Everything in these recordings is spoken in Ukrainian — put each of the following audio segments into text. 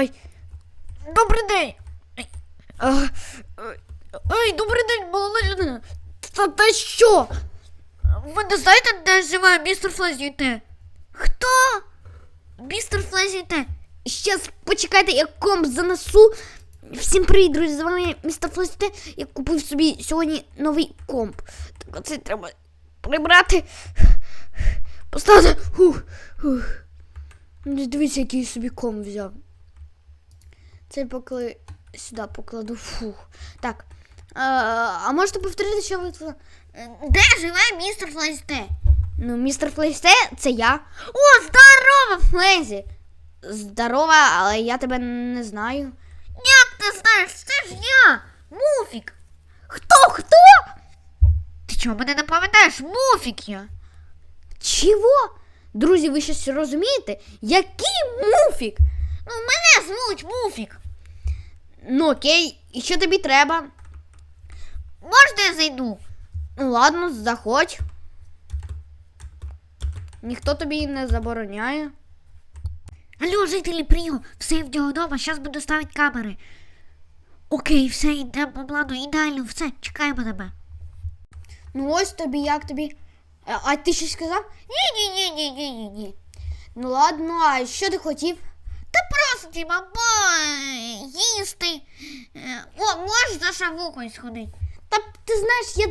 Ай. Добрий день. Ай. Ай, Ай, добрий день, молода людина. Та, та що? Ви не знаєте, де живе містер Флазіте? Хто? Містер Флазіте. Щас почекайте, я комп занесу. Всім привіт, друзі, з вами містер Флазіте. Я купив собі сьогодні новий комп. Так оце треба прибрати. Поставити. Фух, фух. Дивіться, який собі комп взяв. Це поки сюди покладу. Фух. Так. А, а можете повторити, що ви? Де живе містер Флейсте? Ну, містер Флейсте це я. О, здорова, Флезі! Здорова, але я тебе не знаю. Як ти знаєш? Це ж я! Муфік! Хто? Хто? Ти чого мене не пам'ятаєш? Муфік я. Чого? Друзі, ви щось розумієте? Який муфік? Ну, мене звуть Муфік. Ну окей, і що тобі треба? Можна я зайду? Ну ладно, заходь. Ніхто тобі не забороняє. Алло, жителі, прийом, все в нього вдома, зараз буду ставити камери. Окей, все, йдемо по плану, ідеально, все, чекаємо тебе. Ну ось тобі, як тобі. А, а ти щось сказав? Ні, ні, ні, ні, ні, ні, ні. Ну ладно, а що ти хотів? Типа, бо їсти. Е, О, можеш за шавухою сходити? Та ти знаєш, я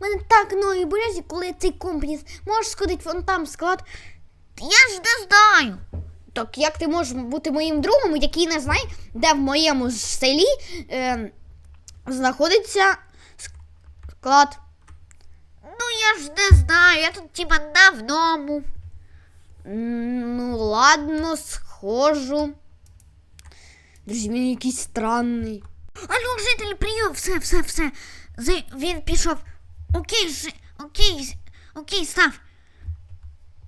мене так ноги болять, коли я цей комплекс. Можеш сходити вон там склад. Я ж не знаю. Так як ти можеш бути моїм другом, який не знає, де в моєму селі е, знаходиться склад. Ну я ж не знаю, я тут типа давному. Ну, ладно, схожу. Друзі, він якийсь странний. Алло, жителі, прийом, все, все, все. Зи- Він пішов. Окей, жи... окей, окей, став.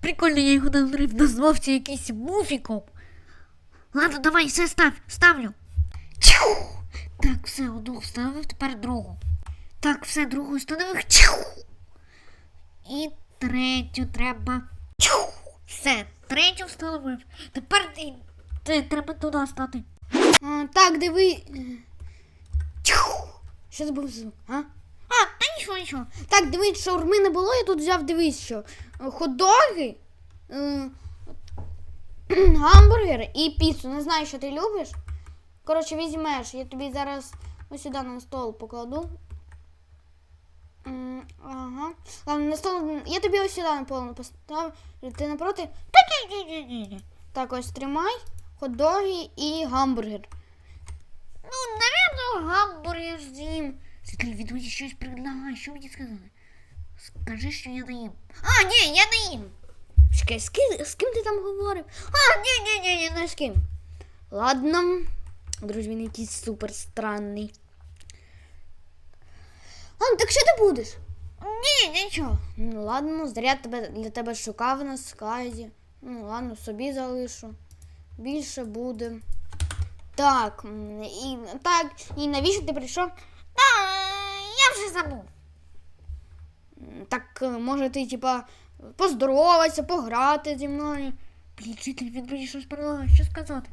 Прикольно, я його назвав, назвав це якийсь муфіком. Ладно, давай, все став, ставлю. Чу! Так, все, одну встановив, тепер другу. Так, все, другу встановив. Чу! І третю треба. Чу! Все, третю встановив. Тепер треба туди стати. А, так, диви. Що це був звук? А? А, та нічого, нічого. Так, дивись, шаурми не було, я тут взяв, дивись, що е, хот-доги, е, гамбургер і піцу. Не знаю, що ти любиш. Коротше, візьмеш, я тобі зараз ось сюди на стол покладу. Ага. Ладно, на стол. Я тобі ось сюди наповну поставлю. Ти не проти? Та ні, ні, ні, ні, ні. Так, ось тримай. Хот-доги і гамбургер. Ну, наверное, гамбургер з'їм. Світлі, він щось предлагає, що мені сказати? Скажи, що я не їм. А, ні, я не їм. Чекай, з ким, з ким ти там говорив? А, ні, ні, ні, ні, не з ким. Ладно. Друзі, він якийсь супер странний. Ладно, так що ти будеш? Ні, нічого. Ну ладно, заряд тебе для тебе шукав на складі. Ну ладно, собі залишу. Більше буде. Так, і так, і навіщо ти прийшов? Та, я вже забув. Так, е, може ти, типа, поздороватися, пограти зі мною. Блін, житель, він мені щось предлагає, що сказати.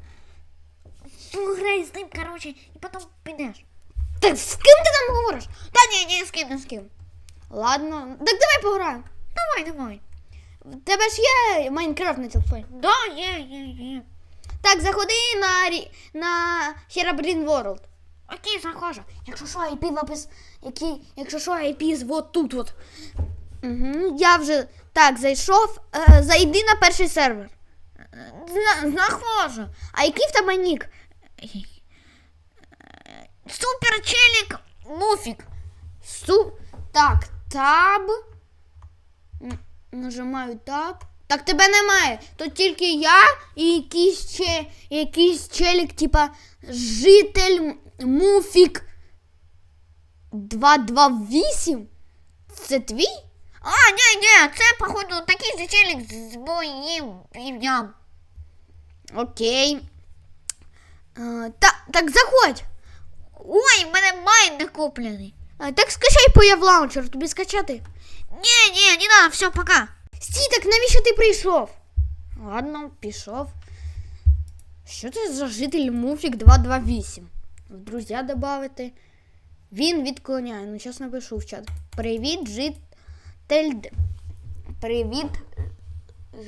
Пограй з ним, короче, і потім підеш. Так з ким ти там говориш? Та ні, ні, з ким, не з ким. Ладно, так давай пограємо. Давай, давай. В тебе ж є Майнкрафт на телефоні. Да, є, є, є. Так, заходи на, на Herobrine World. Окей, заходжу. Якщо що, IP напис, який, якщо що, IP вот тут от. Угу, я вже так зайшов. Е, зайди на перший сервер. Зна- Знаходжу. А який в тебе нік? Супер челік Муфік. Су... Так, таб. Нажимаю таб. Так тебе немає. Тут тільки я і якийсь, че, якийсь челік, типа житель Муфік 228. Це твій? А, ні, ні, це, походу, такий же челік з моїм ім'ям. Окей. Е, та, так заходь. Ой, в мене майн не куплений. Е, так скачай появ лаунчер, тобі скачати. Ні, ні, не надо, все, пока. Стій, так навіщо ти прийшов? Ладно, пішов. Що це за житель Муфік 228? В друзі додати. Він відклоняє. Ну, зараз напишу в чат. Привіт, житель. Привіт,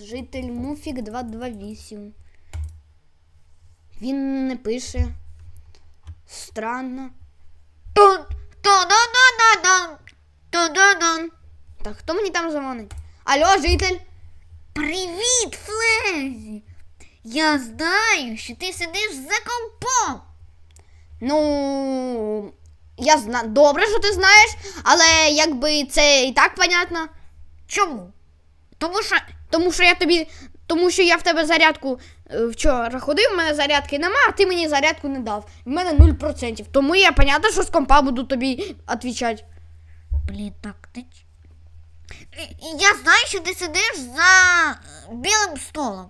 житель Муфік 228. Він не пише. Странно. Так, хто мені там дзвонить? Алло, житель. Привіт, Флезі! Я знаю, що ти сидиш за компом. Ну, я знаю. Добре, що ти знаєш, але якби це і так понятно. Чому? Тому що Тому що я тобі. Тому що я в тебе зарядку е, вчора ходив, в мене зарядки нема, а ти мені зарядку не дав. В мене 0%. Тому я понятно, що з компа буду тобі відповідати. Блін, так ти. Я знаю, що ти сидиш за білим столом.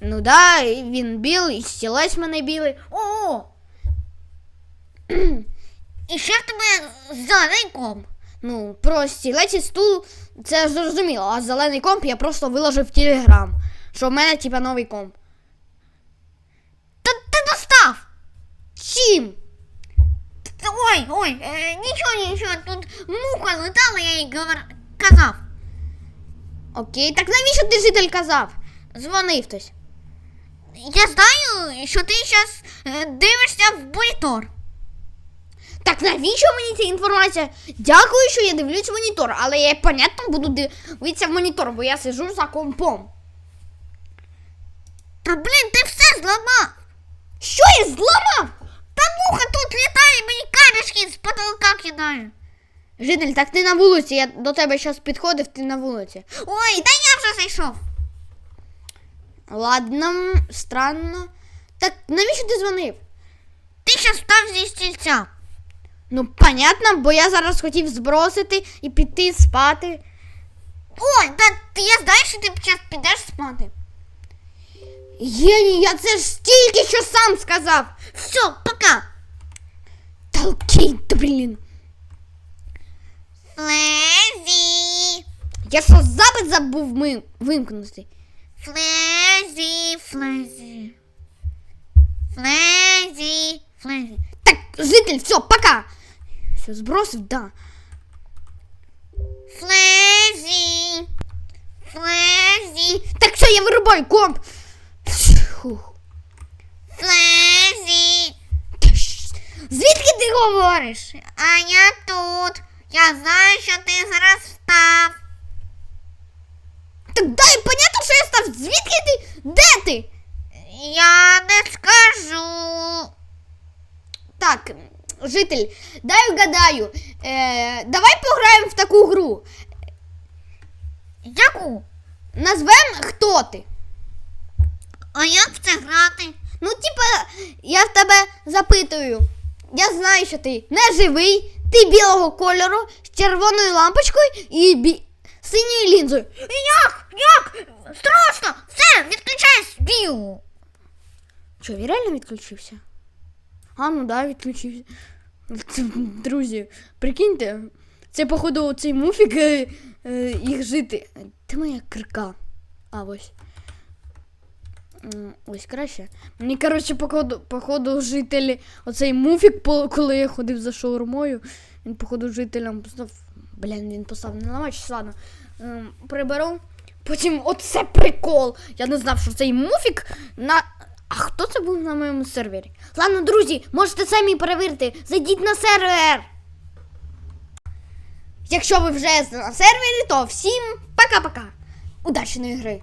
Ну да, він білий, і стілець мене білий. О! І ще в тебе зелений комп. Ну, про стілець і стул це зрозуміло, а зелений комп я просто виложив в Телеграм. Що в мене, типа, новий комп. Та ти достав! Чим? Ой, ой, е, нічого, нічого, тут муха летала, я їй говор... казав. Окей, так навіщо ти житель казав? Дзвонив хтось. Я знаю, що ти зараз дивишся в монітор. Так навіщо мені ця інформація? Дякую, що я дивлюсь в монітор, але я, понятно, буду дивитися в монітор, бо я сижу за компом. Та блін, ти все зламав. Що я зламав? Та муха тут літає, мені камішки з потолка кидає. Житель, так ти на вулиці, я до тебе зараз підходив, ти на вулиці. Ой, та я вже зайшов. Ладно, странно. Так навіщо ти дзвонив? Ти ще став зі стільця. Ну, понятно, бо я зараз хотів збросити і піти спати. Ой, та ти я знаю, що ти зараз підеш спати. Єні, я це ж тільки що сам сказав. Все, пока. Та блін. Флезі. Я що запит забув ми... вимкнути. Флезі, флезі. Флезі, флезі. Так, житель, все, пока. Все, збросив, да. Флезі. Флезі. Так все, я вирубаю комп. Фух. Флезі. Звідки ти говориш? А я тут. Я знаю, що ти зараз встав. Так дай понятно, що я став. Звідки ти? Де ти? Я не скажу. Так, житель, дай угадаю. Е, давай пограємо в таку гру. Яку? Назвем хто ти. А як це грати? Ну, типа, я в тебе запитую. Я знаю, що ти не живий, ти білого кольору з червоною лампочкою і бі... синьою лінзою. Як? Як? Страшно! Все, відключай збію. Що, він реально відключився? А, ну да, відключився. Друзі, прикиньте, це, походу, цей муфік е, е, їх жити. Ти моя крика. А, ось. Ось краще. Мені, коротше, походу, походу жителі, оцей муфік, коли я ходив за шаурмою, він, походу, жителям постав. Блін, він постав не ламач, ладно. Ем, приберу. Потім оце прикол. Я не знав, що цей муфік на. А хто це був на моєму сервері? Ладно, друзі, можете самі перевірити. Зайдіть на сервер. Якщо ви вже на сервері, то всім пока-пока. Удачної гри!